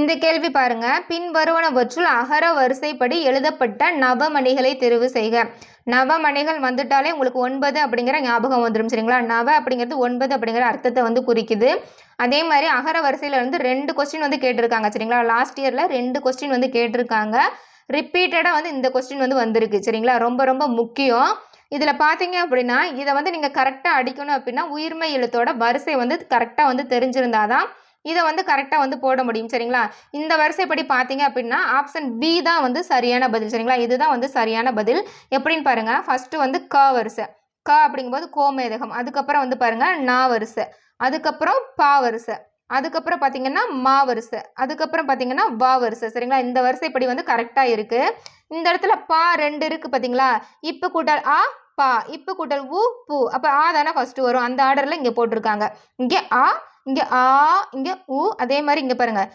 இந்த கேள்வி பாருங்க. பின் வருவனவற்றுள் அகர வரிசைப்படி எழுதப்பட்ட நவமணிகளை தெரிவு செய்க. நவமணிகள் வந்துட்டாலே உங்களுக்கு ஒன்பது அப்படிங்கிற ஞாபகம் வந்துடும் சரிங்களா? நவ அப்படிங்கிறது ஒன்பது அப்படிங்கிற அர்த்தத்தை வந்து குறிக்குது. அதே மாதிரி அகர வரிசையில் வந்து ரெண்டு கொஸ்டின் வந்து கேட்டிருக்காங்க சரிங்களா? லாஸ்ட் இயரில் ரெண்டு கொஸ்டின் வந்து கேட்டிருக்காங்க. ரிப்பீட்டடாக வந்து இந்த கொஸ்டின் வந்து வந்திருக்கு சரிங்களா? ரொம்ப ரொம்ப முக்கியம். இதில் பார்த்தீங்க அப்படின்னா இதை வந்து நீங்கள் கரெக்டாக அடிக்கணும் அப்படின்னா உயிர்மை எழுத்தோட வரிசை வந்து கரெக்டாக வந்து தெரிஞ்சிருந்தாதான் இதை வந்து கரெக்டாக வந்து போட முடியும் சரிங்களா? இந்த வரிசைப்படி பார்த்தீங்க அப்படின்னா ஆப்ஷன் பி தான் வந்து சரியான பதில் சரிங்களா? இதுதான் வந்து சரியான பதில். எப்படின்னு பாருங்கள் ஃபஸ்ட்டு வந்து க வரிசை. க அப்படிங்கும்போது கோமேதகம். அதுக்கப்புறம் வந்து பாருங்கள் நா வரிசை. அதுக்கப்புறம் பா வரிசை. அதுக்கப்புறம் பார்த்தீங்கன்னா மா வரிசை. அதுக்கப்புறம் பார்த்தீங்கன்னா வா வரிசை சரிங்களா? இந்த வரிசைப்படி வந்து கரெக்டாக இருக்குது இந்த இடத்துல பா ரெண்டு இருக்குது பார்த்தீங்களா? இப்போ கூட்டல் ஆ பா. இப்போ கூட்டல் ஊ பூ. அப்போ ஆ தானே ஃபஸ்ட்டு வரும். அந்த ஆர்டரில் இங்கே போட்டிருக்காங்க. இங்கே ஆ இங்கே ஆ இங்கே உ அதே மாதிரி இங்கே பாருங்கள்